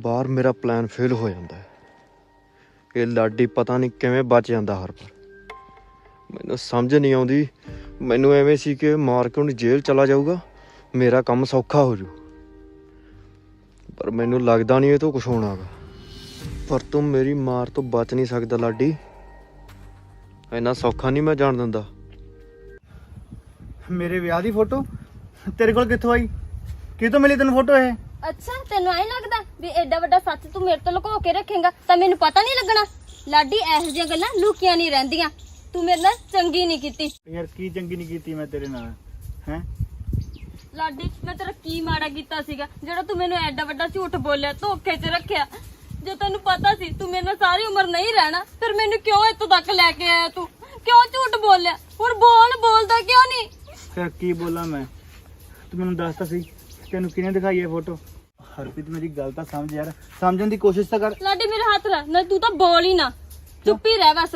ਬਾਹਰ ਮੇਰਾ plan fail ਹੋ ਜਾਂਦਾ ਹੈ। ਇਹ ਲਾਡੀ ਪਤਾ ਨਹੀਂ ਕਿਵੇਂ ਬਚ ਜਾਂਦਾ ਹਰ ਪਰ ਮੈਨੂੰ ਸਮਝ ਨਹੀਂ ਆਉਂਦੀ। ਮੈਨੂੰ ਐਵੇਂ ਸੀ ਕਿ ਮਾਰ ਕੇ ਉਹਨੂੰ ਜੇਲ੍ਹ ਚਲਾ ਜਾਊਗਾ। ਮੇਰਾ ਕੰਮ ਸੌਖਾ ਹੋ ਜੂ ਪਰ ਮੈਨੂੰ ਲੱਗਦਾ ਨਹੀਂ ਇਹ ਤੋਂ ਕੁਝ ਹੋਣਾਗਾ ਪਰ ਤੂੰ ਮੇਰੀ ਮਾਰ ਤੋਂ ਬਚ ਨਹੀਂ ਸਕਦਾ ਲਾਡੀ। ਇੰਨਾ ਸੌਖਾ ਨਹੀਂ ਮੈਂ ਜਾਣ ਦਿੰਦਾ। ਮੇਰੇ ਵਿਆਹ ਦੀ ਫੋਟੋ? ਤੇਰੇ ਕੋਲ ਕਿੱਥੋਂ ਆਈ? ਕਿਤੋਂ ਮਿਲੀ ਤੈਨੂੰ ਫੋਟੋ ਇਹ? ਅੱਛਾ ਤੈਨੂੰ ਐ ਲੱਗਦਾ ਵੀ ਐਡਾ ਵੱਡਾ ਸੱਚ ਤੂੰ ਮੇਰੇ ਤੋਂ ਲੁਕੋ ਕੇ ਰੱਖੇਗਾ ਤਾਂ ਮੈਨੂੰ ਪਤਾ ਨਹੀਂ ਲੱਗਣਾ। ਲਾਡੀ ਇਹੋ ਜਿਹੀਆਂ ਗੱਲਾਂ ਲੁਕੀਆਂ ਨਹੀਂ ਰਹਿੰਦੀਆਂ। ਤੂੰ ਮੇਰੇ ਨਾਲ ਚੰਗੀ ਨਹੀਂ ਕੀਤੀ। ਯਾਰ ਕੀ ਚੰਗੀ ਨਹੀਂ ਕੀਤੀ ਮੈਂ ਤੇਰੇ ਨਾਲ? ਹੈ? ਲਾਡੀ ਮੈਂ ਤੇਰਾ ਕੀ ਮਾੜਾ ਕੀਤਾ ਸੀਗਾ ਜਿਹੜਾ ਤੂੰ ਮੈਨੂੰ ਐਡਾ ਵੱਡਾ ਝੂਠ ਬੋਲਿਆ ਧੋਖੇ 'ਚ ਰੱਖਿਆ। ਜੇ ਤੈਨੂੰ ਪਤਾ ਸੀ ਤੂੰ ਮੇਰੇ ਨਾਲ ਸਾਰੀ ਉਮਰ ਨਹੀਂ ਰਹਿਣਾ ਫਿਰ ਮੈਨੂੰ ਕਿਉਂ ਇੱਥੋਂ ਤੱਕ ਲੈ ਕੇ ਆਇਆ ਤੂੰ? ਕਿਉਂ ਝੂਠ ਬੋਲਿਆ? ਹੁਣ ਬੋਲ ਬੋਲਦਾ ਕਿਉਂ ਨਹੀਂ? ਫਿਰ ਕੀ ਬੋਲਾਂ ਮੈਂ? ਤੂੰ ਮੈਨੂੰ ਦੱਸ ਤਾਂ ਸੀ ਤੈਨੂੰ ਕਿਹਨੇ ਦਿਖਾਈ ਇਹ ਫੋਟੋ ਹਰਪ੍ਰੀਤ ਮੇਰੀ ਗੱਲ ਤਾਂ ਸਮਝ ਯਾਰ। ਸਮਝਣ ਦੀ ਕੋਸ਼ਿਸ਼ ਤਾਂ ਕਰ। ਲਾਡੀ ਮੇਰੇ ਹੱਥ ਲਾ ਨਾ ਤੂੰ ਤਾਂ ਬੋਲ ਹੀ ਨਾ। ਚੁੱਪ ਹੀ ਰਹਿ ਬਸ।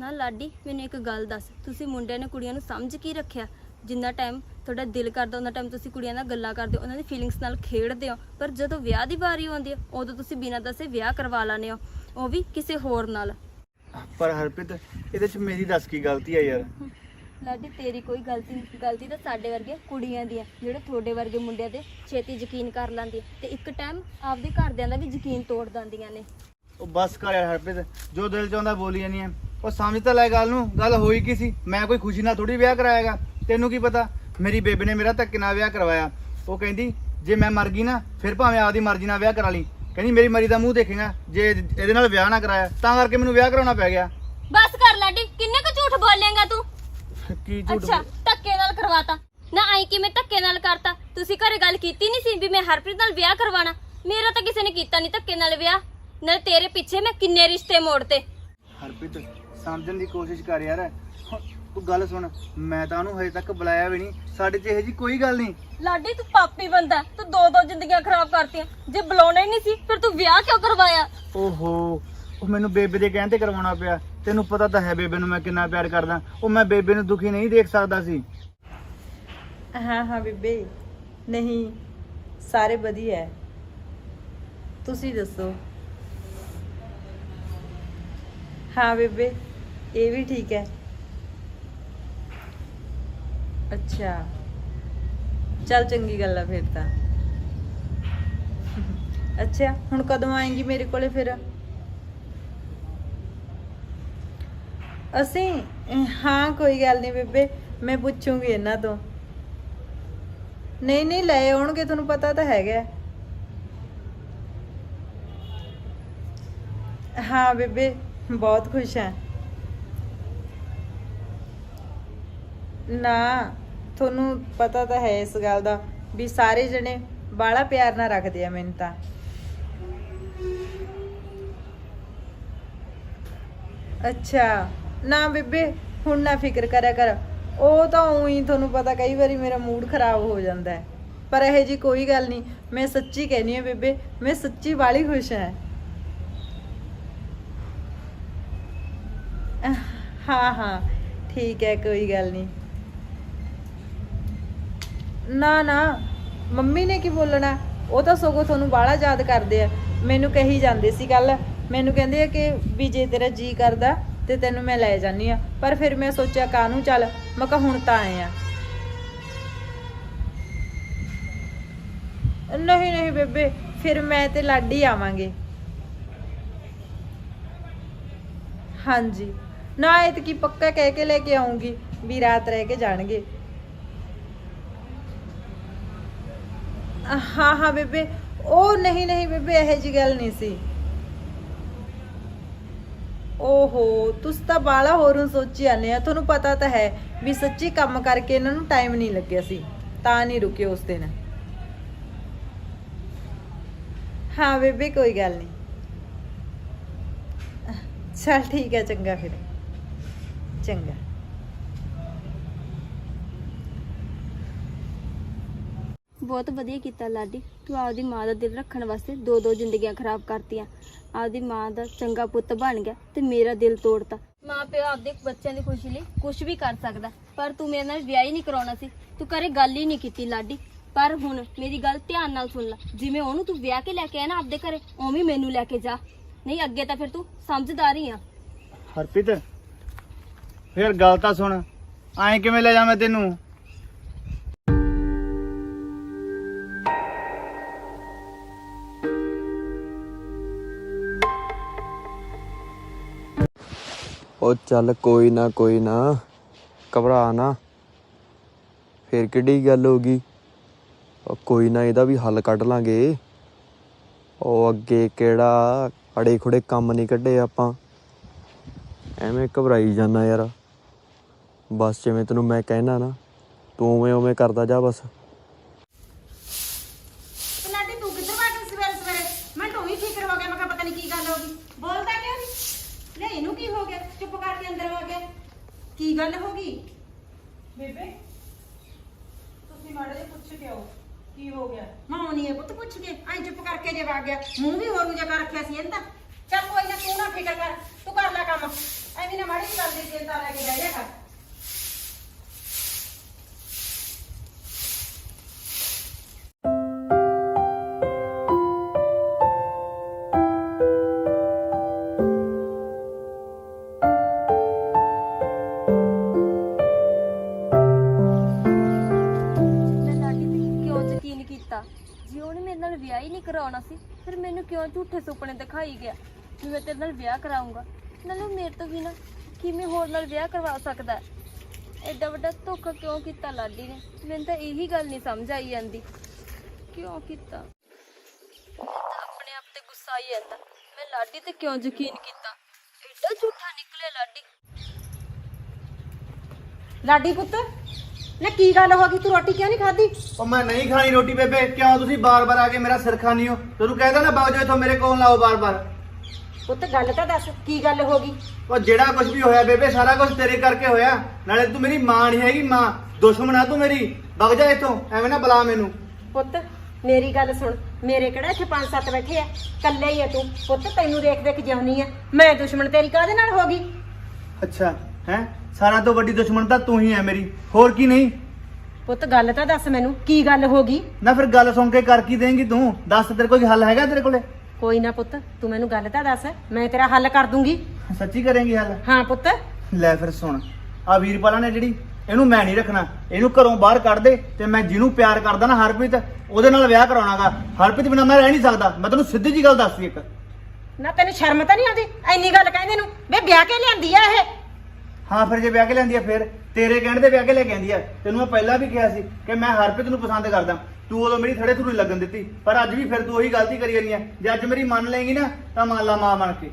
ਨਾ ਲਾਡੀ ਮੈਨੂੰ ਇੱਕ ਗੱਲ ਦੱਸ। ਤੁਸੀਂ ਮੁੰਡਿਆਂ ਨੇ ਕੁੜੀਆਂ ਨੂੰ ਸਮਝ ਕੀ ਰੱਖਿਆ? ਜਿੰਨਾ ਟਾਈਮ ਤੁਹਾਡਾ ਦਿਲ ਕਰਦਾ ਉਹਨਾਂ ਟਾਈਮ ਤੁਸੀਂ ਕੁੜੀਆਂ ਨਾਲ ਗੱਲਾਂ ਕਰਦੇ ਹੋ ਉਹਨਾਂ ਦੀ ਫੀਲਿੰਗਸ ਨਾਲ ਖੇਡਦੇ ਹੋ। ਪਰ ਜਦੋਂ ਵਿਆਹ ਦੀ ਵਾਰੀ ਆਉਂਦੀ ਹੈ ਉਦੋਂ ਤੁਸੀਂ ਬਿਨਾਂ ਦੱਸੇ ਵਿਆਹ ਕਰਵਾ ਲਾਨੇ ਹੋ। ਉਹ ਵੀ ਕਿਸੇ ਹੋਰ ਨਾਲ। ਪਰ ਹਰਪ੍ਰੀਤ ਇਹਦੇ ਚ ਮੇਰੀ ਦੱਸ ਕੀ ਗਲਤੀ ਆ ਯਾਰ? ਲਾਡੀ ਤੇਰੀ ਕੋਈ ਗਲਤੀ ਨਹੀਂ ਗਲਤੀ ਤਾਂ ਸਾਡੇ ਵਰਗੇ ਕੁੜੀਆਂ ਦੀ ਹੈ ਜਿਹੜੇ ਤੁਹਾਡੇ ਵਰਗੇ ਮੁੰਡਿਆਂ ਤੇ ਛੇਤੀ ਯਕੀਨ ਕਰ ਲੈਂਦੀ ਤੇ ਇੱਕ ਟਾਈਮ ਆਪਦੇ ਘਰਦਿਆਂ ਦਾ ਵੀ ਯਕੀਨ ਤੋੜ ਦਿੰਦੀਆਂ ਨੇ। ਉਹ ਬਸ ਕਰ ਯਾਰ ਹਰਪ੍ਰੀਤ ਜੋ ਦਿਲ ਚ ਆਉਂਦਾ ਬੋਲੀ ਜਾਨੀ ਆ। ਉਹ ਸਮਝ ਤਾਂ ਲੈ ਗੱਲ ਨੂੰ ਗੱਲ ਹੋਈ ਕੀ ਸੀ? ਮੈਂ ਕੋਈ ਖੁਸ਼ੀ ਨਾਲ ਥੋੜੀ ਵਿਆਹ ਕਰਾਏਗਾ ਤੈਨੂੰ ਕੀ ਪਤਾ? ਮੇਰੀ ਬੇਬੇ ਨੇ ਮੇਰਾ ਧੱਕੇ ਨਾਲ ਵਿਆਹ ਕਰਵਾਇਆ। ਉਹ ਕਹਿੰਦੀ ਜੇ ਮੈਂ ਮਰ ਗਈ ਨਾ ਫਿਰ ਭਾਵੇਂ ਆਪਦੀ ਮਰਜ਼ੀ ਨਾਲ ਵਿਆਹ ਕਰਾ ਲਈ। ਕਹਿੰਦੀ ਮੇਰੀ ਮਰੀ ਦਾ ਮੂੰਹ ਦੇਖੇਗਾ ਜੇ ਇਹਦੇ ਨਾਲ ਵਿਆਹ ਨਾ ਕਰਾਇਆ ਤਾਂ ਕਰਕੇ ਮੈਨੂੰ ਵਿਆਹ ਕਰਾਉਣਾ ਪੈ ਗਿਆ। ਬਸ ਕਰ ਲਾਡੀ ਕਿੰਨੇ ਕੁ ਝੂਠ ਬੋਲੇਂਗਾ ਤੂੰ? ਕੀ ਝੂਠ ਅੱਛਾ ਧੱਕੇ ਨਾਲ ਕਰਵਾਤਾ। ਨਾ ਆਈ ਕਿਵੇਂ ਧੱਕੇ ਨਾਲ ਕਰਤਾ। ਤੁਸੀਂ ਘਰੇ ਗੱਲ ਕੀਤੀ ਨਹੀਂ ਸੀ ਵੀ ਮੈਂ ਹਰਪ੍ਰੀਤ ਨਾਲ ਵਿਆਹ ਕਰਵਾਣਾ ਮੇਰਾ ਤਾਂ ਕਿਸੇ ਨੇ ਕੀਤਾ ਨਹੀਂ ਧੱਕੇ ਨਾਲ ਵਿਆਹ। ਨਾਲੇ ਤੇਰੇ ਪਿੱਛੇ ਮੈਂ ਕਿੰਨੇ ਰਿਸ਼ਤੇ ਮੋੜਤੇ। ਹਰਪ੍ਰੀਤ ਸਮਝਣ ਦੀ ਕੋਸ਼ਿਸ਼ ਕਰ ਯਾਰ। ਹੁਣ ਤੂੰ ਗੱਲ ਸੁਣ ਮੈਂ ਤਾਂ ਉਹਨੂੰ ਹਜੇ ਤੱਕ ਬੁਲਾਇਆ ਵੀ ਨਹੀਂ। ਸਾਡੇ 'ਚ ਇਹੋ ਜੀ ਕੋਈ ਗੱਲ ਨਹੀਂ। ਲਾਡੀ ਤੂੰ ਪਾਪੀ ਬੰਦਾ ਤੂੰ ਦੋ ਦੋ ਜ਼ਿੰਦਗੀਆਂ ਖਰਾਬ ਕਰਤੀਆਂ। ਜੇ ਬੁਲਾਉਣਾ ਹੀ ਨਹੀਂ ਸੀ ਫਿਰ ਤੂੰ ਵਿਆਹ ਕਿਉਂ ਕਰਵਾਇਆ? ਓਹੋ ਉਹ ਮੈਨੂੰ ਬੇਬੇ ਦੇ ਕਹਿਣ ਤੇ ਕਰਵਾਉਣਾ ਪਿਆ। ਤੈਨੂੰ ਪਤਾ ਤਾਂ ਹੈ ਬੇਬੇ ਨੂੰ ਮੈਂ ਕਿੰਨਾ ਪਿਆਰ ਕਰਦਾ। ਉਹ ਮੈਂ ਬੇਬੇ ਨੂੰ ਦੁਖੀ ਨਹੀਂ ਦੇਖ ਸਕਦਾ ਸੀ। ਹਾਂ ਹਾਂ ਬੀਬੇ। ਨਹੀਂ, ਸਾਰੇ ਵਧੀਆ ਹੈ। ਤੁਸੀਂ ਦੱਸੋ। ਹਾਂ ਬੇਬੇ, ਇਹ ਵੀ ਠੀਕ ਹੈ। ਅੱਛਾ। ਚੱਲ ਚੰਗੀ ਗੱਲ ਆ ਫਿਰ ਤਾਂ। ਅੱਛਾ, ਹੁਣ ਕਦੋਂ ਆਏਂਗੀ ਮੇਰੇ ਕੋਲੇ ਫਿਰ? ਅਸੀਂ ਹਾਂ, ਕੋਈ ਗੱਲ ਨਹੀਂ ਬੇਬੇ, ਮੈਂ ਪੁੱਛੂੰਗੀ ਇਹਨਾਂ ਤੋਂ। ਨਹੀਂ ਨਹੀਂ, ਲੈ ਆਉਣਗੇ, ਤੁਹਾਨੂੰ ਪਤਾ ਤਾਂ ਹੈਗਾ। ਹਾਂ, ਬੇਬੇ, ਬਹੁਤ ਖੁਸ਼ ਹਾਂ। ਨਾ, ਤੁਹਾਨੂੰ ਪਤਾ ਤਾਂ ਹੈ ਇਸ ਗੱਲ ਦਾ, ਵੀ ਸਾਰੇ ਜਣੇ ਬਾਲਾ ਪਿਆਰ ਨਾਲ ਰੱਖਦੇ ਆ, ਮੈਨੂੰ ਤਾਂ। ਅੱਛਾ। ਨਾ ਬੇਬੇ, ਹੁਣ ਨਾ ਫਿਕਰ ਕਰਿਆ ਕਰ। ਉਹ ਤਾਂ ਉਹੀ ਤੁਹਾਨੂੰ ਪਤਾ ਕਈ ਵਾਰੀ ਮੇਰਾ ਮੂਡ ਖਰਾਬ ਹੋ ਜਾਂਦਾ ਹੈ। ਪਰ ਇਹ ਜੀ ਕੋਈ ਗੱਲ ਨਹੀਂ, ਮੈਂ ਸੱਚੀ ਕਹਿਨੀ ਆ ਬੇਬੇ, ਮੈਂ ਸੱਚੀ ਵਾਲੀ ਖੁਸ਼ ਹਾਂ। ਹਾਂ ਹਾਂ, ਠੀਕ ਹੈ, ਕੋਈ ਗੱਲ ਨਹੀਂ। ਨਾ ਨਾ, ਮੰਮੀ ਨੇ ਕੀ ਬੋਲਣਾ? ਉਹ ਤਾਂ ਸਗੋਂ ਤੁਹਾਨੂੰ ਬਾਹਲਾ ਯਾਦ ਕਰਦੇ ਆ। ਮੈਨੂੰ ਕਹੀ ਜਾਂਦੇ ਸੀ ਕੱਲ ਮੈਨੂੰ ਕਹਿੰਦੇ ਆ ਕਿ ਵੀ ਜੇ ਤੇਰਾ ਜੀ ਕਰਦਾ ਤੇ ਤੈਨੂੰ ਮੈਂ ਲੈ ਜਾਨੀ ਆ। ਪਰ ਫਿਰ ਮੈਂ ਸੋਚਿਆ ਕਾਹਨੂੰ ਚੱਲ? ਮੈਂ ਕਿਹਾ ਹੁਣ ਤਾਂ ਆਏ ਆ। ਨਹੀਂ ਨਹੀਂ ਬੇਬੇ, ਫਿਰ ਮੈਂ ਤੇ ਲਾਡੀ ਆਵਾਂਗੇ। ਹਾਂਜੀ। ਨਾ ਇਹ ਕੀ ਪੱਕਾ ਕਹਿ ਕੇ ਲੈ ਕੇ ਆਉਂਗੀ ਵੀ ਰਾਤ ਰਹਿ ਕੇ ਜਾਣਗੇ। ਹਾਂ ਹਾਂ ਬੇਬੇ। ਉਹ ਨਹੀਂ ਨਹੀਂ ਬੇਬੇ, ਇਹੋ ਜੀ ਗੱਲ ਨਹੀਂ ਸੀ। ਓਹੋ, ਤੁਸੀਂ ਤਾਂ ਬਾਲਾ ਹੋਰੋਂ ਸੋਚੀ ਜਾਂਦੇ ਆ। ਤੁਹਾਨੂੰ ਪਤਾ ਤਾਂ ਹੈ ਵੀ ਸੱਚੀ ਕੰਮ ਕਰਕੇ ਇਹਨਾਂ ਨੂੰ ਟਾਈਮ ਨਹੀਂ ਲੱਗਿਆ ਸੀ। ਤਾਂ ਨਹੀਂ ਰੁਕੇ ਉਸ ਦਿਨ। ਹਾਂ ਬੇਬੇ, ਕੋਈ ਗੱਲ ਨਹੀਂ। ਚਲ ਠੀਕ ਹੈ, ਚੰਗਾ ਫਿਰ। ਚੰਗਾ। ਬਹੁਤ ਵਧੀਆ ਕੀਤਾ ਲਾਡੀ। ਤੂੰ ਆਪਦੀ ਮਾਂ ਦਾ ਦਿਲ ਰੱਖਣ ਵਾਸਤੇ ਦੋ ਦੋ ਜ਼ਿੰਦਗੀਆਂ ਖਰਾਬ ਕਰਤੀਆਂ। ਆਪਦੀ ਮਾਂ ਦਾ ਚੰਗਾ ਪੁੱਤ ਬਣ ਗਿਆ ਤੇ ਮੇਰਾ ਦਿਲ ਤੋੜਤਾ। ਮਾਂ ਪਿਓ ਆਪਦੇ ਬੱਚਿਆਂ ਦੀ ਖੁਸ਼ੀ ਲਈ ਕੁਝ ਵੀ ਕਰ ਸਕਦਾ, ਪਰ ਤੂੰ ਮੇਰੇ ਨਾਲ ਵਿਆਹ ਹੀ ਨਹੀਂ ਕਰਾਉਣਾ ਸੀ। ਤੂੰ ਕਰੇ ਗੱਲ ਹੀ ਨਹੀਂ ਕੀਤੀ ਲਾਡੀ। ਪਰ ਹੁਣ ਮੇਰੀ ਗੱਲ ਧਿਆਨ ਨਾਲ ਸੁਣ ਲੈ। ਜਿਵੇਂ ਉਹਨੂੰ ਤੂੰ ਵਿਆਹ ਕੇ ਲੈ ਕੇ ਆਇਆ ਨਾ ਆਪਦੇ ਘਰੇ, ਉਵੇਂ ਮੈਨੂੰ ਲੈ ਕੇ ਜਾ। ਨਹੀਂ, ਅੱਗੇ ਤਾਂ ਫਿਰ ਤੂੰ ਸਮਝਦਾਰ ਹੀ ਆ। ਹਰਪ੍ਰੀਤ, ਫਿਰ ਗੱਲ ਤਾਂ ਸੁਣ। ਐਂ ਕਿਵੇਂ ਲੈ ਜਾਵਾਂ ਤੈਨੂੰ? ਉਹ ਚੱਲ ਕੋਈ ਨਾ ਕੋਈ ਨਾ। ਘਬਰਾ ਨਾ। ਫੇਰ ਕਿਹੜੀ ਗੱਲ ਹੋ ਗਈ? ਉਹ ਕੋਈ ਨਾ, ਇਹਦਾ ਵੀ ਹੱਲ ਕੱਢ ਲਾਂਗੇ। ਉਹ ਅੱਗੇ ਕਿਹੜਾ ਅੜੇ ਖੁੜੇ ਕੰਮ ਨਹੀਂ ਕੱਢੇ ਆਪਾਂ। ਐਵੇਂ ਘਬਰਾਈ ਜਾਂਦਾ ਯਾਰ। ਬਸ ਜਿਵੇਂ ਤੈਨੂੰ ਮੈਂ ਕਹਿਣਾ ਨਾ, ਤੂੰ ਉਵੇਂ ਉਵੇਂ ਕਰਦਾ ਜਾ ਬਸ ਲਾਡੀ ਤੂੰ ਕਿੱਧਰ ਵਗ ਗਈ ਸਵੇਰੇ ਸਵੇਰੇ ਮੈਂ ਤਾਂ ਉਹੀ ਫਿਕਰ ਹੋ ਗਿਆ ਮੈਂ ਕਿਹਾ ਪਤਾ ਨਹੀਂ ਕੀ ਗੱਲ ਹੋ ਗਈ ਬੋਲਦਾ ਕਿਉਂ ਨਹੀਂ ਲੈ ਇਹਨੂੰ ਕੀ ਹੋ ਗਿਆ ਚੁੱਪ ਕਰਕੇ ਅੰਦਰ ਵਗ ਗਿਆ ਕੀ ਗੱਲ ਹੋ ਗਈ? ਬੇਬੇ ਤੁਸੀਂ ਮਾੜੇ ਜਿਹਾ ਪੁੱਛ ਕੇ ਆਓ ਕੀ ਹੋ ਗਿਆ? ਮਾਂ ਨਹੀਂ ਇਹ ਪੁੱਤ ਪੁੱਛ ਕੇ ਐਂ ਚੁੱਪ ਕਰਕੇ ਜੇ ਵਗ ਗਿਆ। ਮੂੰਹ ਵੀ ਹੋਰ ਨੂੰ ਜਗਾ ਰੱਖਿਆ ਸੀ ਇਹਦਾ ਚੱਲ ਕੋਈ ਨਾ ਤੂੰ ਨਾ ਫਿਕਰ ਕਰ ਤੂੰ ਕਰ ਲੈ ਕੰਮ। ਐਵੇਂ ਨਾ ਮਾੜੀ ਗੱਲ ਦੀ ਚਿੰਤਾ ਲੈ ਕੇ ਬਹਿ ਜਾ ਕਰ। ਕੀਤਾ। ਜੇ ਉਹਨੇ ਮੇਰੇ ਨਾਲ ਵਿਆਹ ਹੀ ਨਹੀਂ ਕਰਾਉਣਾ ਸੀ, ਫਿਰ ਮੈਨੂੰ ਕਿਉਂ ਝੂਠੇ ਸੁਪਨੇ ਦਿਖਾਈ ਗਿਆ? ਵੀ ਮੈਂ ਤੇਰੇ ਨਾਲ ਵਿਆਹ ਕਰਾਉਂਗਾ ਨਾਲੇ ਉਹ ਮੇਰੇ ਤੋਂ ਬਿਨਾ ਕਿਵੇਂ ਹੋਰ ਨਾਲ ਵਿਆਹ ਕਰਵਾ ਸਕਦਾ ਹੈ? ਐਡਾ ਵੱਡਾ ਧੋਖਾ ਕਿਉਂ ਕੀਤਾ ਲਾਡੀ ਨੇ? ਮੈਨੂੰ ਤਾਂ ਇਹੀ ਗੱਲ ਨਹੀਂ ਸਮਝ ਆਈ ਜਾਂਦੀ। ਕਿਉਂ ਕੀਤਾ? ਮੈਨੂੰ ਤਾਂ ਆਪਣੇ ਆਪ ਤੇ ਗੁੱਸਾ ਆਈ ਜਾਂਦਾ। ਮੈਂ ਲਾਡੀ ਤੇ ਕਿਉਂ ਯਕੀਨ ਕੀਤਾ? ਐਡਾ ਝੂਠਾ ਨਿਕਲਿਆ ਲਾਡੀ। ਲਾਡੀ ਪੁੱਤ ਨਾ ਕੀ ਗੱਲ ਹੋ ਗਈ? ਤੂੰ ਰੋਟੀ ਕਿਉਂ ਨਹੀਂ ਖਾਧੀ? ਉਹ ਮੈਂ ਨਹੀਂ ਖਾਣੀ ਰੋਟੀ ਬੇਬੇ। ਕਿਉਂ ਤੁਸੀਂ ਬਾਰ-ਬਾਰ ਆ ਕੇ ਮੇਰਾ ਸਿਰ ਖਾਣੀ ਹੋ? ਤੈਨੂੰ ਕਹਿਦਾ ਨਾ ਬਾਗ ਜੋ ਇਥੋਂ ਮੇਰੇ ਕੋਲ ਲਾਓ ਬਾਰ-ਬਾਰ। ਪੁੱਤ ਗੱਲ ਤਾਂ ਦੱਸ ਕੀ ਗੱਲ ਹੋ ਗਈ? ਉਹ ਜਿਹੜਾ ਕੁਝ ਵੀ ਹੋਇਆ ਬੇਬੇ ਸਾਰਾ ਕੁਝ ਤੇਰੇ ਕਰਕੇ ਹੋਇਆ। ਨਾਲੇ ਤੂੰ ਮੇਰੀ ਮਾਂ ਨਹੀਂ ਹੈਗੀ ਮਾਂ। ਦੁਸ਼ਮਣ ਆ ਤੂੰ ਮੇਰੀ। ਵਗ ਜਾ ਇਥੋਂ ਐਵੇਂ ਨਾ ਬੁਲਾ ਮੈਨੂੰ। ਪੁੱਤ ਮੇਰੀ ਗੱਲ ਸੁਣ। ਮੇਰੇ ਕਿਹੜਾ ਇੱਥੇ ਪੰਜ ਸੱਤ ਬੈਠੇ ਆ? ਕੱਲੇ ਹੀ ਆ ਤੂੰ। ਪੁੱਤ ਤੈਨੂੰ ਦੇਖ ਦੇਖ ਜਿਉਣੀ ਆ। ਮੈਂ ਦੁਸ਼ਮਣ ਤੇਰੀ ਕਾਹਦੇ ਨਾਲ ਹੋ ਗਈ? ਅੱਛਾ ਹੈ? ਸਾਰਾ ਤੋਂ ਵੱਡੀ ਦੁਸ਼ਮਣ ਤਾਂ ਤੂੰ ਹੀ ਹੈ ਮੇਰੀ। ਹੋਰ ਕੀ ਨਹੀਂ? ਪੁੱਤ ਗੱਲ ਤਾਂ ਦੱਸ ਮੈਨੂੰ ਕੀ ਗੱਲ ਹੋ ਗਈ? ਨਾ ਫਿਰ ਗੱਲ ਸੁਣ ਕੇ ਕਰ ਕੀ ਦੇਂਗੀ ਤੂੰ? ਦੱਸ ਤੇਰੇ ਕੋਈ ਹੱਲ ਹੈਗਾ ਤੇਰੇ ਕੋਲੇ? ਕੋਈ ਨਾ ਪੁੱਤ ਤੂੰ ਮੈਨੂੰ ਗੱਲ ਤਾਂ ਦੱਸ ਮੈਂ ਤੇਰਾ ਹੱਲ ਕਰ ਦੂੰਗੀ। ਸੱਚੀ ਕਰੇਂਗੀ ਹੱਲ? ਹਾਂ ਪੁੱਤ। ਲੈ ਫਿਰ ਸੁਣ ਆ ਵੀਰਪਾਲਾ ਨੇ ਜਿਹੜੀ ਇਹਨੂੰ ਮੈਂ ਨਹੀਂ ਰੱਖਣਾ। ਇਹਨੂੰ ਘਰੋਂ ਬਾਹਰ ਕੱਢ ਦੇ ਤੇ ਮੈਂ ਜਿਹਨੂੰ ਪਿਆਰ ਕਰਦਾ ਨਾ ਹਰਪ੍ਰੀਤ ਉਹਦੇ ਨਾਲ ਵਿਆਹ ਕਰਾਉਣਾਗਾ। ਹਰਪ੍ਰੀਤ ਬਿਨਾਂ ਮੈਂ ਰਹਿ ਨਹੀਂ ਸਕਦਾ। ਮੈਂ ਤੈਨੂੰ ਸਿੱਧੀ ਜੀ ਗੱਲ ਦੱਸਦੀ ਇੱਕ। ਨਾ ਤੈਨੂੰ ਸ਼ਰਮ ਤਾਂ ਨਹੀਂ ਆਉਂਦੀ? ਐਨੀ ਗੱਲ ਕਹਿੰਦੇ ਨੂੰ ਵੇ ਵਿਆਹ ਕੇ ਲਿਆਂਦੀ ਆ ਇਹ? ਹਾਂ ਫਿਰ ਜੇ ਵਿਆਹ ਕੇ ਲੈਂਦੀ ਆ, ਫਿਰ ਤੇਰੇ ਕਹਿਣ ਤੇ ਵਿਆਹ ਕੇ ਲੈ ਕੇ ਆਂਦੀ ਆ। ਤੈਨੂੰ ਮੈਂ ਪਹਿਲਾਂ ਵੀ ਕਿਹਾ ਸੀ ਕਿ ਮੈਂ ਹਰਪ੍ਰੀਤ ਨੂੰ ਪਸੰਦ ਕਰਦਾ। ਤੂੰ ਉਦੋਂ ਮੇਰੀ ਥੜੇ ਥਰੂ ਲੱਗਣ ਦਿੱਤੀ, ਪਰ ਅੱਜ ਵੀ ਫਿਰ ਤੂੰ ਉਹੀ ਗਲਤੀ ਕਰੀ ਜਾਨੀ ਆ। ਜੇ ਅੱਜ ਮੇਰੀ ਮੰਨ ਲਏਗੀ ਨਾ, ਤਾਂ ਮੰਨ ਲਾ ਮਾਂ ਬਣ ਕੇ।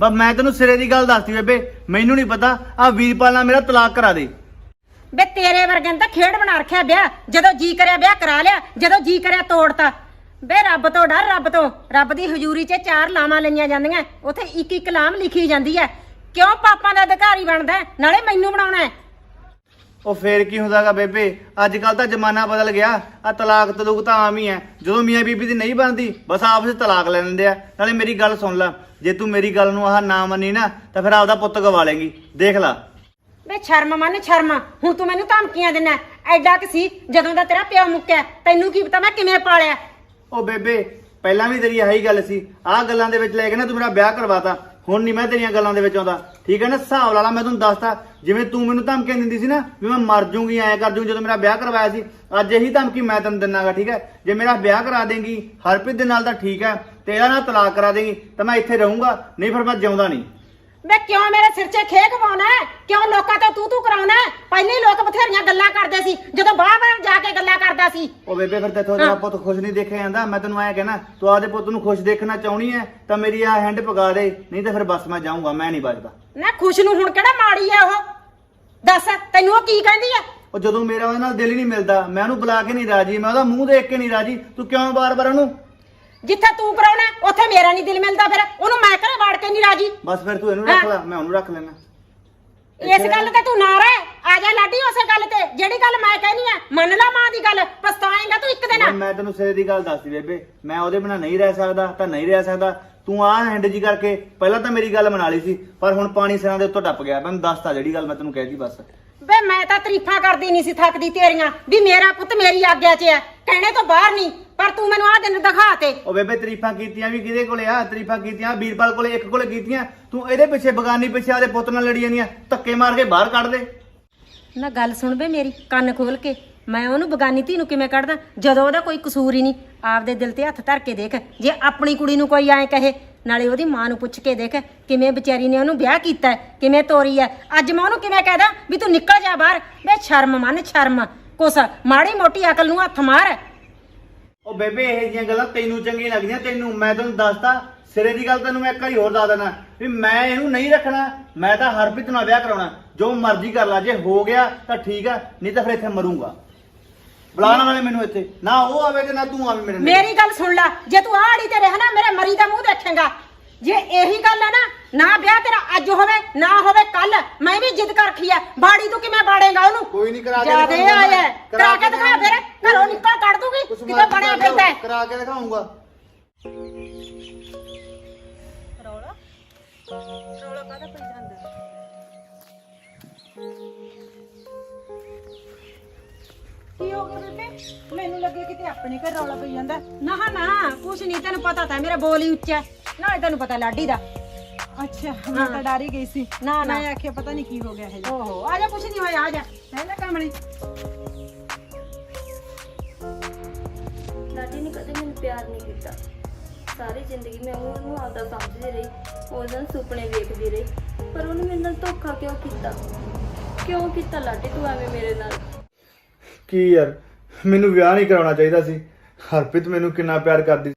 ਬਸ ਮੈਂ ਤੈਨੂੰ ਸਿਰੇ ਦੀ ਗੱਲ ਦੱਸਦੀ ਬੇਬੇ, ਮੈਨੂੰ ਨਹੀਂ ਪਤਾ ਆ ਵੀਰਪਾਲ ਨਾਲ ਮੇਰਾ ਤਲਾਕ ਕਰਾ ਦੇ। ਵੇ ਤੇਰੇ ਵਰਗੇ ਤਾਂ ਖੇਡ ਬਣਾ ਰੱਖਿਆ ਵਿਆਹ। ਜਦੋਂ ਜੀ ਕਰਿਆ ਵਿਆਹ ਕਰਾ ਲਿਆ, ਜਦੋਂ ਜੀ ਕਰਿਆ ਤੋੜਤਾ। ਬੇ, ਰੱਬ ਤੋਂ ਡਰ, ਰੱਬ ਤੋਂ। ਰੱਬ ਦੀ ਹਜ਼ੂਰੀ 'ਚ ਚਾਰ ਲਾਵਾਂ ਲਈਆਂ ਜਾਂਦੀਆਂ। ਉੱਥੇ ਇੱਕ ਇੱਕ ਲਾਮ ਲਿਖੀ ਜਾਂਦੀ ਹੈ ਕਿਉਂ ਪਾਪਾਂ ਦਾ ਅਧਿਕਾਰੀ ਬਣਦਾ ਹੈ? ਨਾਲੇ ਮੈਨੂੰ ਬਣਾਉਣਾ ਹੈ। ਉਹ ਫੇਰ ਕੀ ਹੁੰਦਾਗਾ ਬੇਬੇ? ਅੱਜ ਕੱਲ ਤਾਂ ਜ਼ਮਾਨਾ ਬਦਲ ਗਿਆ। ਆ ਤਲਾਕ ਤਲੂਕ ਤਾਂ ਆਮ ਹੀ ਐ ਜਦੋਂ ਮੀਆਂ ਬੀਬੀ ਦੀ ਨਹੀਂ ਬਣਦੀ ਬਸ ਆਪਸ ਵਿੱਚ ਤਲਾਕ ਲੈ ਲੈਂਦੇ ਆ। ਨਾਲੇ ਮੇਰੀ ਗੱਲ ਸੁਣ ਲੈ। ਜੇ ਤੂੰ ਮੇਰੀ ਗੱਲ ਨੂੰ ਆਹ ਨਾ ਮੰਨੀ ਨਾ ਤਾਂ ਫਿਰ ਆਪਦਾ ਪੁੱਤ ਗਵਾ ਲੇਗੀ। ਦੇਖ ਲੈ। ਵੇ ਸ਼ਰਮ ਮੰਨ ਸ਼ਰਮ। ਹੁਣ ਤੂੰ ਮੈਨੂੰ ਧਮਕੀਆਂ ਦਿੰਦਾ ਐਡਾ ਕਿ ਸੀ ਜਦੋਂ ਦਾ ਤੇਰਾ ਪਿਓ ਮੁੱਕਿਆ ਤੈਨੂੰ ਕੀ ਪਤਾ ਮੈਂ ਕਿਵੇਂ ਪਾਲਿਆ ਉਹ ਬੇਬੇ ਪਹਿਲਾਂ ਵੀ ਤੇਰੀ ਆਹੀ ਗੱਲ ਸੀ। ਆਹ ਗੱਲਾਂ ਦੇ ਵਿੱਚ ਲੈ ਕੇ ਨਾ ਤੂੰ ਮੇਰਾ ਵਿਆਹ ਕਰਵਾਤਾ। ਹੁਣ ਨਹੀਂ ਮੈਂ ਤੇਰੀਆਂ ਗੱਲਾਂ ਦੇ ਵਿੱਚ ਆਉਂਦਾ। ਠੀਕ ਹੈ ਨਾ? ਹਿਸਾਬ ਲਾ ਲਾ, ਮੈਂ ਤੈਨੂੰ ਦੱਸਤਾ। ਜਿਵੇਂ ਤੂੰ ਮੈਨੂੰ ਧਮਕੀਆਂ ਦਿੰਦੀ ਸੀ ਨਾ, ਵੀ ਮੈਂ ਮਰ ਜੂੰਗੀ ਐਂ ਕਰ ਜੂੰਗੀ ਜਦੋਂ ਮੇਰਾ ਵਿਆਹ ਕਰਵਾਇਆ ਸੀ, ਅੱਜ ਇਹੀ ਧਮਕੀ ਮੈਂ ਤੈਨੂੰ ਦਿੰਨਾਗਾ, ਠੀਕ ਹੈ? ਜੇ ਮੇਰਾ ਵਿਆਹ ਕਰਾ ਦੇਂਗੀ, ਹਰਪ੍ਰੀਤ ਦੇ ਨਾਲ ਤਾਂ ਠੀਕ ਹੈ ਤੇ ਇਹਦਾ ਨਾਲ ਤਲਾਕ ਕਰਾ ਦੇਂਗੀ, ਤਾਂ ਮੈਂ ਇੱਥੇ ਰਹੂੰਗਾ, ਨਹੀਂ ਫਿਰ ਮੈਂ ਜਿਉਂਦਾ ਨਹੀਂ। ਵੇ ਕਿਉਂ ਮੇਰੇ ਸਿਰ 'ਚ ਖੇਕ ਪਾਉਣਾ ਹੈ? ਕਿਉਂ ਲੋਕਾਂ ਤੋਂ ਤੂੰ ਤੂੰ ਕਰਾਉਣਾ ਹੈ? ਪਹਿਲੇ ਹੀ ਲੋਕ ਬਥੇਰੀਆਂ ਗੱਲਾਂ ਕਰਦੇ ਸੀ ਜਦੋਂ ਬਾਹਰ ਬਾਹਰ ਜਾ ਕੇ ਗੱਲਾਂ ਕਰਦਾ ਸੀ। ਉਹ ਬੇਬੇ ਫਿਰ ਤੇਥੋਂ ਤੇਰਾ ਪੁੱਤ ਖੁਸ਼ ਨਹੀਂ ਦੇਖਿਆ ਜਾਂਦਾ ਮੈਂ ਤੈਨੂੰ ਐਂ ਕਹਿਣਾ ਤੂੰ ਆਪਦੇ ਪੁੱਤ ਨੂੰ ਖੁਸ਼ ਦੇਖਣਾ ਚਾਹੁੰਦੀ ਐ ਤਾਂ ਮੇਰੀ ਆ ਹੈਂਡ ਪਕਾ ਦੇ ਨਹੀਂ ਤਾਂ ਫਿਰ ਬਸ ਮੈਂ ਜਾਊਂਗਾ ਮੈਂ ਨਹੀਂ ਬਚਦਾ। ਨਾ ਖੁਸ਼ ਨੂੰ ਹੁਣ ਕਿਹੜਾ ਮਾੜੀ ਆ ਉਹ? ਦੱਸ ਤੈਨੂੰ ਉਹ ਕੀ ਕਹਿੰਦੀ ਆ ਉਹ ਜਦੋਂ ਮੇਰਾ ਉਹਦੇ ਨਾਲ ਦਿਲ ਹੀ ਨਹੀਂ ਮਿਲਦਾ ਮੈਂ ਉਹਨੂੰ ਬੁਲਾ ਕੇ ਨਹੀਂ ਰਾਜੀ ਮੈਂ ਉਹਦਾ ਮੂੰਹ ਦੇਖ ਕੇ ਨਹੀਂ ਰਾਜੀ ਤੂੰ ਕਿਉਂ ਬਾਰ-ਬਾਰ ਉਹਨੂੰ? ਜਿੱਥੇ ਤੂੰ ਕਰਾਉਣਾ ਉੱਥੇ ਮੇਰਾ ਨਹੀਂ ਦਿਲ ਮਿਲਦਾ ਫਿਰ ਉਹਨੂੰ ਮੈਂ ਕੇ ਨਹੀਂ ਰਾਜੀ? ਬਸ ਫਿਰ ਤੂੰ ਇਹਨੂੰ ਰੱਖ ਲੈ ਮੈਂ ਉਹਨੂੰ ਰੱਖ ਲੈਣਾ ਇਸ ਗੱਲ ਤੇ ਤੂੰ ਨਾ ਰਹਿ ਆ ਜਾ ਲਾਡੀ ਉਸੇ ਗੱਲ ਤੇ। ਜਿਹੜੀ ਗੱਲ ਮੈਂ ਕਹਿਨੀ ਆ ਮੰਨ ਲਾ ਮਾਂ ਦੀ ਗੱਲ ਪਛਤਾਏਂਗਾ ਤੂੰ ਇੱਕ ਦਿਨ। ਮੈਂ- ਤੈਨੂੰ ਸਿਰੇ ਦੀ ਗੱਲ ਦੱਸਦੀ ਬੇਬੇ। ਮੈਂ ਉਹਦੇ ਬਿਨਾ ਨਹੀਂ ਰਹਿ ਸਕਦਾ ਤਾਂ ਨਹੀਂ ਰਹਿ ਸਕਦਾ। ਤੂੰ ਆਹ ਹੈਂਡ ਜੀ ਕਰਕੇ ਪਹਿਲਾਂ ਤਾਂ ਮੇਰੀ ਗੱਲ ਮਨਾ ਲਈ ਸੀ ਪਰ ਹੁਣ ਪਾਣੀ ਸਿਰਾਂ ਦੇ ਉੱਤੋਂ ਟੱਪ ਗਿਆ। ਮੈਨੂੰ ਦੱਸਤਾ ਜਿਹੜੀ ਗੱਲ ਮੈਂ ਤੈਨੂੰ ਕਹਿਤੀ ਬਸ। ਵੇ ਮੈਂ ਤਾਂ ਤਾਰੀਫਾਂ ਕਰਦੀ ਨਹੀਂ ਸੀ ਥੱਕਦੀ ਤੇਰੀਆਂ ਵੀ ਮੇਰਾ ਪੁੱਤ ਮੇਰੀ ਆਗਿਆ 'ਚ ਹੈ ਕਹਿਣੇ ਤੋਂ ਬਾਹਰ ਨਹੀਂ ਪਰ ਤੂੰ ਮੈਨੂੰ ਆਹ ਦਿਨ ਦਿਖਾ ਤੇ। ਉਹ ਬੇਬੇ ਤਾਰੀਫਾਂ ਕੀਤੀਆਂ ਵੀ ਕਿਹਦੇ ਕੋਲੇ ਆ? ਤਾਰੀਫਾਂ ਕੀਤੀਆਂ ਵੀਰਪਾਲ ਕੋਲੇ ਇੱਕ ਕੋਲੇ ਕੀਤੀਆਂ। ਤੂੰ ਇਹਦੇ ਪਿੱਛੇ ਬਗਾਨੀ ਪਿੱਛੇ ਆਦੇ ਪੁੱਤ ਨਾਲ ਲੜੀ ਜਾਂਦੀਆਂ ਧੱਕੇ ਮਾਰ ਕੇ ਬਾਹਰ ਕੱਢ ਦੇ। ਨਾ ਗੱਲ ਸੁਣ ਬੇ ਮੇਰੀ ਕੰਨ ਖੋਲ ਕੇ। ਮੈਂ ਉਹਨੂੰ ਬਗਾਨੀ ਧੀ ਨੂੰ ਕਿਵੇਂ ਕੱਢਦਾ? ਜਦੋਂ ਉਹਦਾ ਕੋਈ ਕਸੂਰ ਹੀ ਨਹੀਂ ਆਪਦੇ ਦਿਲ ਤੇ ਹੱਥ ਧਰ ਕੇ ਦੇਖ ਜੇ ਆਪਣੀ ਕੁੜੀ ਨੂੰ ਕੋਈ ਐਂ ਕਹੇ ਨਾਲੇ ਉਹਦੀ ਮਾਂ ਨੂੰ ਪੁੱਛ ਕੇ ਦੇਖ ਕਿਵੇਂ ਵਿਚਾਰੀ ਨੇ ਉਹਨੂੰ ਵਿਆਹ ਕੀਤਾ ਹੈ, ਕਿਵੇਂ ਤੋਰੀ ਹੈ। ਅੱਜ ਮੈਂ ਉਹਨੂੰ ਕਿਵੇਂ ਕਹਿਦਾ ਵੀ ਤੂੰ ਨਿਕਲ ਜਾ ਬਾਹਰ। ਬੇ ਸ਼ਰਮ ਮੰਨ ਸ਼ਰਮ। ਕੁਛ ਮਾੜੀ ਮੋਟੀ ਅਕਲ ਨੂੰ ਹੱਥ ਮਾਰ। ਉਹ ਬੇਬੇ ਇਹ ਜੀਆਂ ਗੱਲਾਂ ਤੈਨੂੰ ਚੰਗੀਆਂ ਲੱਗਦੀਆਂ ਤੈਨੂੰ ਮੈਂ ਤੈਨੂੰ ਦੱਸਤਾ। ਸਿਰੇ ਦੀ ਗੱਲ ਤੈਨੂੰ ਮੈਂ ਇੱਕ ਵਾਰੀ ਹੋਰ ਦੱਸ ਦੇਣਾ ਵੀ ਮੈਂ ਇਹਨੂੰ ਨਹੀਂ ਰੱਖਣਾ ਮੈਂ ਤਾਂ ਹਰਪ੍ਰੀਤ ਨਾਲ ਵਿਆਹ ਕਰਾਉਣਾ। ਜੋ ਮਰਜ਼ੀ ਕਰ ਲਾ ਜੇ ਹੋ ਗਿਆ ਤਾਂ ਠੀਕ ਆ ਨਹੀਂ ਤਾਂ ਫਿਰ ਇੱਥੇ ਮਰੂੰਗਾ। ਬੁਲਾਣਾ ਵਾਲੇ ਮੈਨੂੰ ਇੱਥੇ। ਨਾ ਉਹ ਆਵੇ ਤੇ ਨਾ ਤੂੰ ਆਵੇਂ ਮੇਰੇ ਨਾਲ। ਮੇਰੀ ਗੱਲ ਸੁਣ ਲੈ। ਜੇ ਤੂੰ ਆੜੀ ਤੇ ਰਹਿਣਾ ਮੇਰੇ ਦੇਖੇਗਾ ਜੇ ਇਹੀ ਗੱਲ ਹੈ ਨਾ ਨਾ ਵਿਆਹ ਤੇਰਾ ਅੱਜ ਹੋਵੇ ਨਾ ਹੋਵੇ ਕੱਲ ਮੈਂ ਵੀ ਜਿੱਦ ਕਰ ਰੱਖੀ ਐ ਬਾੜੀ ਤੂੰ ਕਿਵੇਂ ਬਾੜੇਗਾ ਉਹਨੂੰ? ਕੋਈ ਨਹੀਂ ਕਰਾ ਕੇ ਜਿਆਦੇ ਦਿਖਾਊਂਗਾ ਆਇਆ। ਕਰਾ ਕੇ ਦਿਖਾ ਫਿਰ। ਘਰੋਂ ਨਿਕਲ ਕੱਢ ਦੂਗੀ ਕੁਛ ਕਿਤੇ ਮਰਜ਼ੀ ਬਣਿਆ ਕਰ ਹੈ। ਕਰਾ ਕੇ ਦਿਖਾਉਂਗਾ। ਰੌਲਾ? ਰੌਲਾ ਕਾਹਦਾ ਪਈ ਜਾਂਦਾ? ਕੀ ਹੋ ਗਿਆ ਬੇਬੇ? ਮੈਨੂੰ ਲੱਗੇ ਕਿਤੇ ਆਪਣੇ ਘਰ ਰੌਲਾ ਪਈ ਜਾਂਦਾ। ਨਾ ਨਾ ਕੁਛ ਨਹੀਂ ਤੈਨੂੰ ਪਤਾ ਤਾਂ ਮੇਰਾ ਬੋਲ ਹੀ ਉੱਚਾ ਹੈ। ਨਾਲੇ ਤੈਨੂੰ ਪਤਾ ਲਾਡੀ ਦਾ। ਅੱਛਾ ਮੈਂ ਤਾਂ ਡਰ ਹੀ ਗਈ ਸੀ। ਨਾ, ਨਾ। ਮੈਂ ਆਖਿਆ ਪਤਾ ਨਹੀਂ ਕੀ ਹੋ ਗਿਆ ਹੈ ਓਹੋ ਆ ਜਾ ਕੁਛ ਨਹੀਂ ਹੋਇਆ ਆ ਜਾ। ਹੈ ਨਾ ਕਮਲੀ ਲਾਡੀ ਨੇ ਕਦੇ ਮੈਨੂੰ ਪਿਆਰ ਨਹੀਂ ਕੀਤਾ। ਸਾਰੀ ਜ਼ਿੰਦਗੀ ਮੈਂ ਉਹਨੂੰ ਆਪਦਾ ਸਮਝਦੀ ਰਹੀ। ਉਹਦੇ ਨਾਲ ਸੁਪਨੇ ਵੇਖਦੀ ਰਹੀ। ਪਰ ਉਹਨੇ ਮੇਰੇ ਨਾਲ ਧੋਖਾ ਕਿਉਂ ਕੀਤਾ? ਕਿਉਂ ਕੀਤਾ ਲਾਡੀ ਤੂੰ ਐਵੇਂ ਮੇਰੇ ਨਾਲ? ਕੀ ਯਾਰ ਮੈਨੂੰ ਵਿਆਹ ਨਹੀਂ ਕਰਾਉਣਾ ਚਾਹੀਦਾ ਸੀ। ਹਰਪ੍ਰੀਤ ਮੈਨੂੰ ਕਿੰਨਾ ਪਿਆਰ ਕਰਦੀ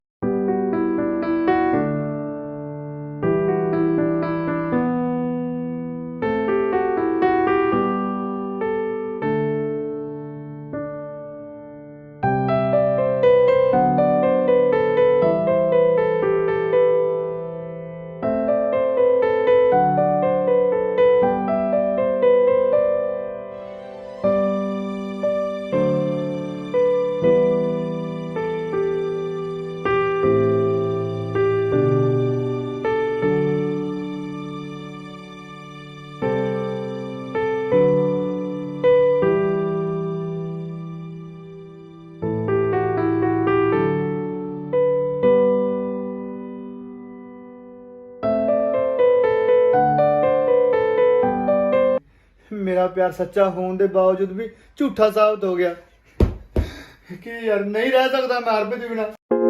ਮੇਰਾ ਪਿਆਰ ਸੱਚਾ ਹੋਣ ਦੇ ਬਾਵਜੂਦ ਵੀ ਝੂਠਾ ਸਾਬਤ ਹੋ ਗਿਆ। ਕਿ ਯਾਰ, ਨਹੀਂ ਰਹਿ ਸਕਦਾ ਮੈਂ ਹਰਪ੍ਰੀਤ ਦੇ ਬਿਨਾ।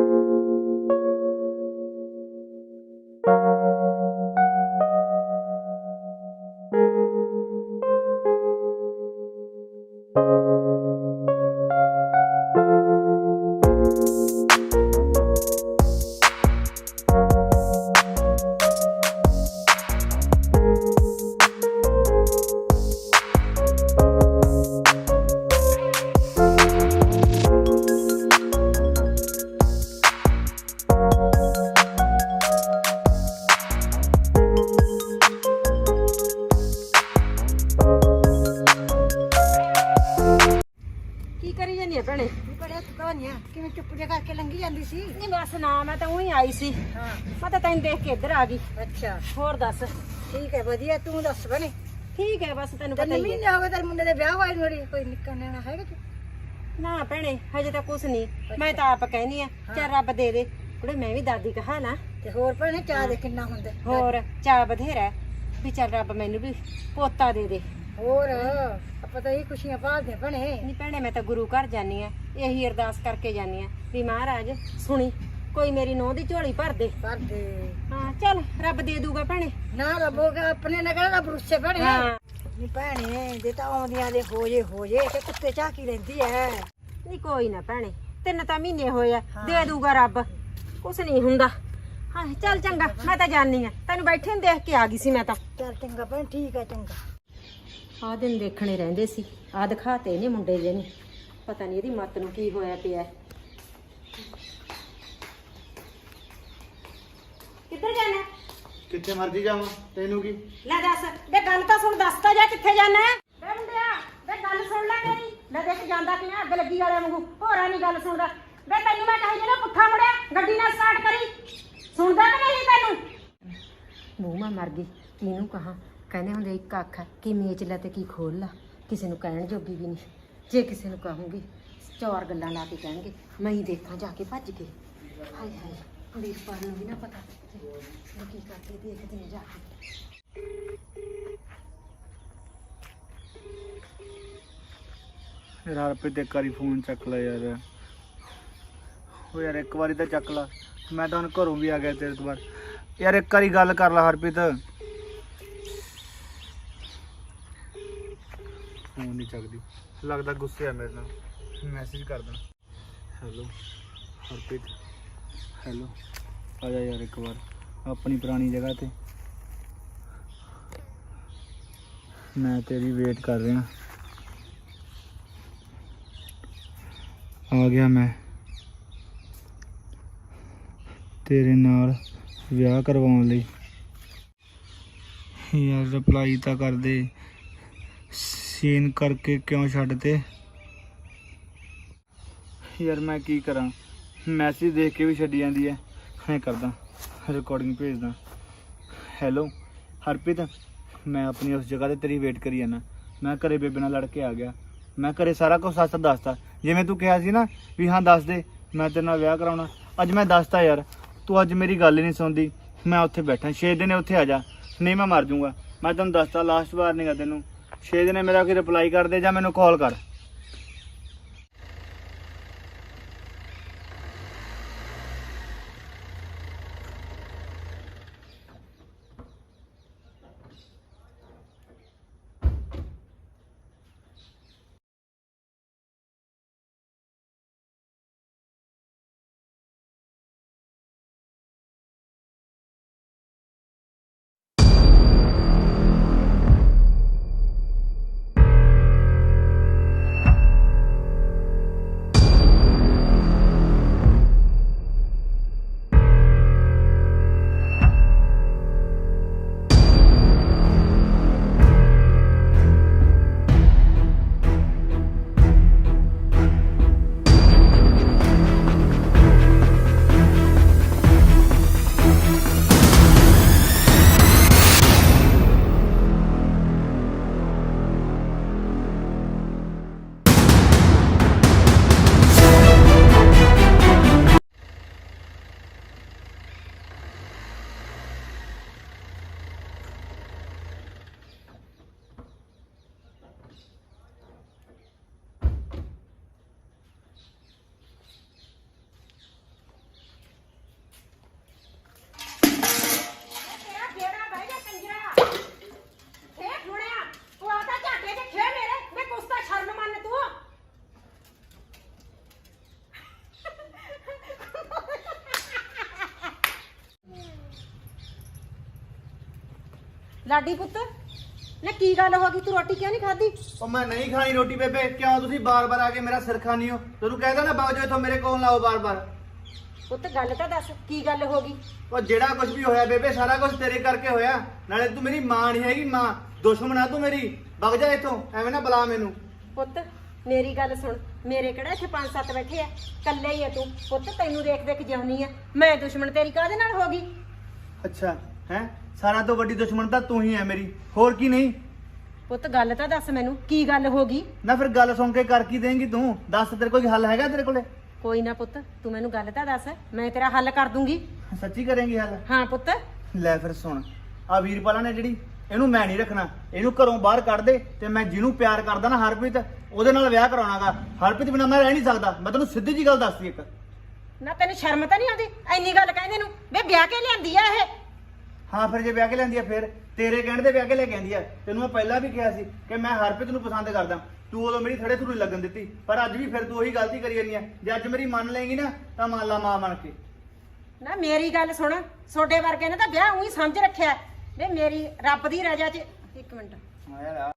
ਜਿਹਾ ਕਰਕੇ ਲੰਗੀ ਜਾਂਦੀ ਸੀ। ਨਹੀਂ ਬਸ ਨਾ ਮੈਂ ਤਾਂ ਉਹੀ ਆਈ ਸੀ। ਹਾਂ। ਮੈਂ ਤਾਂ ਤੈਨੂੰ ਦੇਖ ਕੇ ਇੱਧਰ ਆ ਗਈ। ਅੱਛਾ। ਹੋਰ ਦੱਸ। ਠੀਕ ਹੈ ਵਧੀਆ ਤੂੰ ਦੱਸ ਬਣੇ। ਠੀਕ ਹੈ ਬਸ ਤੈਨੂੰ ਪਤਾ ਹੀ ਹੈ। ਮਹੀਨੇ ਹੋ ਗਏ ਤੇਰੇ ਮੁੰਡੇ ਦੇ ਵਿਆਹ ਹੋਏ ਨੂੰ ਕੋਈ ਨਿੱਕਾ ਨਿਆਣਾ ਹੈਗਾ ਤੂੰ? ਨਾ ਭੈਣੇ ਹਜੇ ਤਾਂ ਕੁਛ ਨਹੀਂ। ਮੈਂ ਤਾਂ ਆਪ ਕਹਿਨੀ ਆ ਚੱਲ ਰੱਬ ਦੇ ਦੇ। ਕੁੜੇ ਮੈਂ ਵੀ ਦਾਦੀ ਕਹਾ ਨਾ ਤੇ ਹੋਰ ਭੈਣੇ ਚਾਹ ਦੇ ਕਿੰਨਾ ਹੁੰਦਾ? ਹੋਰ ਚਾਹ ਬਥੇਰਾ ਵੀ ਚੱਲ ਰੱਬ ਮੈਨੂੰ ਵੀ ਪੋਤਾ ਦੇ ਦੇ। ਹੋਰ ਆਪਾਂ ਤਾਂ ਇਹ ਖੁਸ਼ੀਆਂ ਪਾਲਦੇ ਹਾਂ ਭੈਣੇ। ਨਹੀਂ ਭੈਣੇ ਮੈਂ ਤਾਂ ਗੁਰੂ ਘਰ ਜਾਨੀ ਆ ਇਹੀ ਅਰਦਾਸ ਕਰਕੇ ਜਾਨੀ ਆ ਵੀ ਮਹਾਰਾਜ ਸੁਣੀ ਕੋਈ ਮੇਰੀ ਨੋਹ ਦੀ ਝੋਲੀ ਭਰ ਦੇ। ਪਰ ਦੇ। ਹਾਂ ਚੱਲ ਰੱਬ ਦੇ ਦੂਗਾ ਭੈਣੇ। ਨਾ ਰੱਬੋਗਾ ਆਪਣੇ ਨਾਲ ਕਿਹੜਾ ਰੱਬ ਰੁੱਸੇ ਭੈਣੇ। ਹਾਂ। ਨਹੀਂ ਭੈਣੇ ਜੇ ਤਾਂ ਆਉਂਦੀਆਂ ਦੇ ਹੋ ਜੇ ਹੋ ਜੇ ਤੇ ਕੁੱਤੇ ਝਾਕੀ ਰਹਿੰਦੀ ਐ। ਨਹੀਂ ਕੋਈ ਨਾ ਭੈਣੇ ਤਿੰਨ ਤਾਂ ਮਹੀਨੇ ਹੋਏ ਆ ਦੇ ਦੂਗਾ ਰੱਬ। ਕੁਛ ਨਹੀਂ ਹੁੰਦਾ। ਹਾਂ ਚੱਲ ਚੰਗਾ ਮੈਂ ਤਾਂ ਜਾਨੀ ਆ ਤੈਨੂੰ ਬੈਠੇ ਨੂੰ ਦੇਖ ਕੇ ਆ ਗਈ ਸੀ ਮੈਂ ਤਾਂ। ਚੱਲ ਚੰਗਾ ਭੈਣ ਠੀਕ ਹੈ ਚੰਗਾ। ਆਹ ਦਿਨ ਦੇਖਣੇ ਰਹਿੰਦੇ ਸੀ। ਆ ਦਿਖਾਤੇ ਇਹਨੇ ਮੁੰਡੇ ਜੇ ਨੇ। ਪਤਾ ਨਹੀਂ ਇਹਦੀ ਮੱਤ ਨੂੰ ਕੀ ਹੋਇਆ ਪਿਆ। ਕਿੱਧਰ ਜਾਣਾ? ਕਿੱਥੇ ਮਰਜ਼ੀ ਜਾਵਾਂ? ਤੈਨੂੰ ਕੀ? ਲੈ ਦੱਸ ਬੇ ਗੱਲ ਤਾਂ ਸੁਣ ਦੱਸ ਤਾਂ ਜਾ ਕਿੱਥੇ ਜਾਣਾ ਬੇ ਮੁੰਡਿਆ ਬੇ ਗੱਲ ਸੁਣ ਲੈ ਮੇਰੀ। ਲੈ ਦੇਖ ਜਾਂਦਾ ਕਿਵੇਂ ਅੱਗ ਲੱਗੀ ਵਾਲਿਆਂ ਵਾਂਗੂ। ਹੋਰਾਂ ਨਹੀਂ ਗੱਲ ਸੁਣਦਾ। ਬੇ ਤੈਨੂੰ ਮੈਂ ਕਹੀ ਜਿਹੜਾ ਪੁੱਠਾ ਮੁੜਿਆ ਗੱਡੀ ਨਾਲ ਸਟਾਰਟ ਕਰੀ। ਸੁਣਦਾ ਕਿ ਨਹੀਂ ਤੈਨੂੰ? ਮੂੰਹ ਮਾ ਮਰ ਗਈ। ਕਿਹਨੂੰ ਕਹਾ? ਕਹਿੰਦੇ ਹੁੰਦੇ ਇੱਕ ਅੱਖ ਹੈ, ਕੀ ਮੇਚ ਲੈ ਤੇ ਕੀ ਖੋਲ ਲਾ? ਕਿਸੇ ਨੂੰ ਕਹਿਣ ਜੋਗੀ ਵੀ ਨਹੀਂ। ਜੇ ਕਿਸੇ ਨੂੰ ਕਹੂੰਗੀ ਚਾਰ ਗੱਲਾਂ ਲਾ ਕੇ ਕਹਿਣਗੇ ਮੈਂ ਹੀ ਦੇਖਾਂ ਜਾ ਕੇ ਭੱਜ ਕੇ। ਹਾਏ ਹਾਏ ਵੀਰਪਾਲ ਨੂੰ ਵੀ ਨਾ ਪਤਾ ਮੈਂ ਕੀ ਕਰਦੀ ਦੇਖਦੀ ਹਾਂ ਜਾ ਕੇ। ਯਾਰ ਹਰਪ੍ਰੀਤ ਇੱਕ ਵਾਰੀ ਫੋਨ ਚੱਕ ਲੈ ਯਾਰ। ਉਹ ਯਾਰ ਇੱਕ ਵਾਰੀ ਤਾਂ ਚੱਕ ਲਾ। ਮੈਂ ਤਾਂ ਹੁਣ ਘਰੋਂ ਵੀ ਆ ਗਿਆ ਤੇਰੇ ਤੋਂ ਬਾਅਦ। ਯਾਰ ਇੱਕ ਵਾਰੀ ਗੱਲ ਕਰ ਲੈ ਹਰਪ੍ਰੀਤ। ਫੋਨ ਨਹੀਂ ਚੱਕਦੀ। ਲੱਗਦਾ ਗੁੱਸੇ ਆ ਮੇਰੇ ਨਾਲ। ਮੈਸੇਜ ਕਰਦਾ ਹੈਲੋ ਹਰਪ੍ਰੀਤ। ਹੈਲੋ ਆ ਜਾ ਯਾਰ ਇੱਕ ਵਾਰ। ਆਪਣੀ ਪੁਰਾਣੀ ਜਗ੍ਹਾ ਤੇ। ਮੈਂ ਤੇਰੀ ਵੇਟ ਕਰ ਰਿਹਾ। ਆ ਗਿਆ ਮੈਂ। ਤੇਰੇ ਨਾਲ ਵਿਆਹ ਕਰਵਾਉਣ ਲਈ। ਯਾਰ ਰਿਪਲਾਈ ਤਾਂ ਕਰ ਦੇ। ਸੀਨ ਕਰਕੇ ਕਿਉਂ ਛੱਡਤੇ? ਯਾਰ ਮੈਂ ਕੀ ਕਰਾਂ? ਮੈਸੇਜ ਦੇਖ ਕੇ ਵੀ ਛੱਡੀ ਜਾਂਦੀ ਹੈ ਮੈਂ ਕਰਦਾ ਰਿਕਾਰਡਿੰਗ ਭੇਜਦਾ। ਹੈਲੋ ਹਰਪ੍ਰੀਤ, ਮੈਂ ਆਪਣੀ ਉਸ ਜਗ੍ਹਾ ਤੇ ਤੇਰੀ ਵੇਟ ਕਰੀ ਜਾਣਾ ਮੈਂ ਘਰੇ ਬੇਬੇ ਨਾਲ ਲੜ ਕੇ ਆ ਗਿਆ। ਮੈਂ ਘਰੇ ਸਾਰਾ ਕੁਝ ਸੱਚ ਦੱਸਤਾ। ਜਿਵੇਂ ਤੂੰ ਕਿਹਾ ਸੀ ਨਾ ਵੀ ਹਾਂ, ਦੱਸ ਦੇ, ਮੈਂ ਤੇਰੇ ਨਾਲ ਵਿਆਹ ਕਰਾਉਣਾ। ਅੱਜ ਮੈਂ ਦੱਸਤਾ ਯਾਰ, ਤੂੰ ਅੱਜ ਮੇਰੀ ਗੱਲ ਹੀ ਨਹੀਂ ਸੁਣਦੀ। ਮੈਂ ਉੱਥੇ ਬੈਠਾ 6 ਦਿਨ ਉੱਥੇ ਆ ਜਾ। ਨਹੀਂ ਮੈਂ ਮਰ ਜਾਊਂਗਾ ਮੈਂ ਤੈਨੂੰ ਦੱਸਤਾ ਲਾਸਟ ਵਾਰ ਨਹੀਂਗਾ ਤੈਨੂੰ। 6 ਦਿਨੇ ਮੇਰਾ ਕੋਈ ਰਿਪਲਾਈ ਕਰ ਦੇ ਜਾਂ ਮੈਨੂੰ ਕਾਲ ਕਰ। ਲਾਡੀ ਪੁੱਤ ਨਾ ਕੀ ਗੱਲ ਹੋ ਗਈ? ਤੂੰ ਰੋਟੀ ਕਿਉਂ ਨਹੀਂ ਖਾਧੀ? ਉਹ ਮੈਂ ਨਹੀਂ ਖਾਣੀ ਰੋਟੀ ਬੇਬੇ। ਕਿਉਂ? ਤੁਸੀਂ ਬਾਰ-ਬਾਰ ਆ ਕੇ ਮੇਰਾ ਸਿਰ ਖਾਣੀ ਹੋ। ਤੈਨੂੰ ਕਹਿਦਾ ਨਾ ਬਾਜੋ ਇੱਥੋਂ ਮੇਰੇ ਕੋਲ ਲਾਓ ਬਾਰ-ਬਾਰ। ਪੁੱਤ ਗੱਲ ਤਾਂ ਦੱਸ ਕੀ ਗੱਲ ਹੋ ਗਈ? ਉਹ ਜਿਹੜਾ ਕੁਝ ਵੀ ਹੋਇਆ ਬੇਬੇ ਸਾਰਾ ਕੁਝ ਤੇਰੇ ਕਰਕੇ ਹੋਇਆ। ਨਾਲੇ ਤੂੰ ਮੇਰੀ ਮਾਂ ਨਹੀਂ ਹੈਗੀ ਮਾਂ। ਦੁਸ਼ਮਣ ਆ ਤੂੰ ਮੇਰੀ। ਵਗ ਜਾ ਇੱਥੋਂ ਐਵੇਂ ਨਾ ਬੁਲਾ ਮੈਨੂੰ। ਪੁੱਤ ਮੇਰੀ ਗੱਲ ਸੁਣ। ਮੇਰੇ ਕਿਹੜਾ ਇੱਥੇ ਪੰਜ ਸੱਤ ਬੈਠੇ ਆ? ਕੱਲੇ ਹੀ ਆ ਤੂੰ। ਪੁੱਤ ਤੈਨੂੰ ਦੇਖ ਦੇਖ ਜਿਉਣੀ ਆ। ਮੈਂ ਦੁਸ਼ਮਣ ਤੇਰੀ ਕਾਹਦੇ ਨਾਲ ਹੋ ਗਈ? ਅੱਛਾ ਹੈ? ਸਾਰਾ ਤੋਂ ਵੱਡੀ ਦੁਸ਼ਮਣ ਤਾਂ ਤੂੰ ਹੀ ਹੈ ਮੇਰੀ। ਹੋਰ ਕੀ ਨਹੀਂ? ਪੁੱਤ ਗੱਲ ਤਾਂ ਦੱਸ ਮੈਨੂੰ ਕੀ ਗੱਲ ਹੋ ਗਈ? ਨਾ ਫਿਰ ਗੱਲ ਸੁਣ ਕੇ ਕਰ ਕੀ ਦੇਂਗੀ ਤੂੰ? ਦੱਸ ਤੇਰੇ ਕੋਈ ਹੱਲ ਹੈਗਾ ਤੇਰੇ ਕੋਲੇ? ਕੋਈ ਨਾ ਪੁੱਤ ਤੂੰ ਮੈਨੂੰ ਗੱਲ ਤਾਂ ਦੱਸ ਮੈਂ ਤੇਰਾ ਹੱਲ ਕਰ ਦੂੰਗੀ। ਸੱਚੀ ਕਰੇਂਗੀ ਹੱਲ? ਹਾਂ ਪੁੱਤ। ਲੈ ਫਿਰ ਸੁਣ ਆ ਵੀਰਪਾਲਾ ਨੇ ਜਿਹੜੀ ਇਹਨੂੰ ਮੈਂ ਨਹੀਂ ਰੱਖਣਾ। ਇਹਨੂੰ ਘਰੋਂ ਬਾਹਰ ਕੱਢ ਦੇ ਤੇ ਮੈਂ ਜਿਹਨੂੰ ਪਿਆਰ ਕਰਦਾ ਨਾ ਹਰਪ੍ਰੀਤ ਉਹਦੇ ਨਾਲ ਵਿਆਹ ਕਰਾਉਣਾਗਾ। ਹਰਪ੍ਰੀਤ ਬਿਨਾਂ ਮੈਂ ਰਹਿ ਨਹੀਂ ਸਕਦਾ। ਮੈਂ ਤੈਨੂੰ ਸਿੱਧੀ ਜੀ ਗੱਲ ਦੱਸਦੀ ਇੱਕ। ਨਾ ਤੈਨੂੰ ਸ਼ਰਮ ਤਾਂ ਨਹੀਂ ਆਉਂਦੀ? ਐਨੀ ਗੱਲ ਕਹਿੰਦੇ ਨੂੰ ਵੇ ਵਿਆਹ ਕੇ ਲਿਆਂਦੀ ਆ ਇਹ? ਹਾਂ ਫਿਰ ਜੇ ਵਿਆਹ ਕੇ ਲੈਂਦੀ ਆ ਫਿਰ ਤੇਰੇ ਕਹਿਣ ਦੇ ਵਿਆਹ ਕੇ ਲੈ ਕੇ ਆਂਦੀ ਆ। ਤੈਨੂੰ ਮੈਂ ਪਹਿਲਾਂ ਵੀ ਕਿਹਾ ਸੀ ਕਿ ਮੈਂ ਹਰਪ੍ਰੀਤ ਨੂੰ ਪਸੰਦ ਕਰਦਾ। ਤੂੰ ਉਦੋਂ ਮੇਰੀ ਥੜੇ ਥਰੂ ਲੱਗਣ ਦਿੱਤੀ ਪਰ ਅੱਜ ਵੀ ਫਿਰ ਤੂੰ ਉਹੀ ਗਲਤੀ ਕਰੀ ਜਾਂਦੀ ਆ। ਜੇ ਅੱਜ ਮੇਰੀ ਮੰਨ ਲਏਗੀ ਨਾ ਤਾਂ ਮੰਨ ਲਾ ਮਾਂ ਬਣ ਕੇ। ਨਾ ਮੇਰੀ ਗੱਲ ਸੁਣ ਛੋਡੇ ਵਰਗੇ ਨੇ ਤਾਂ ਵਿਆਹ ਉਹੀ ਸਮਝ ਰੱਖਿਆ। ਵੇ ਮੇਰੀ ਰੱਬ ਦੀ ਰਜ਼ਾ 'ਚ ਇੱਕ ਮਿੰਟ। ਯਾਰ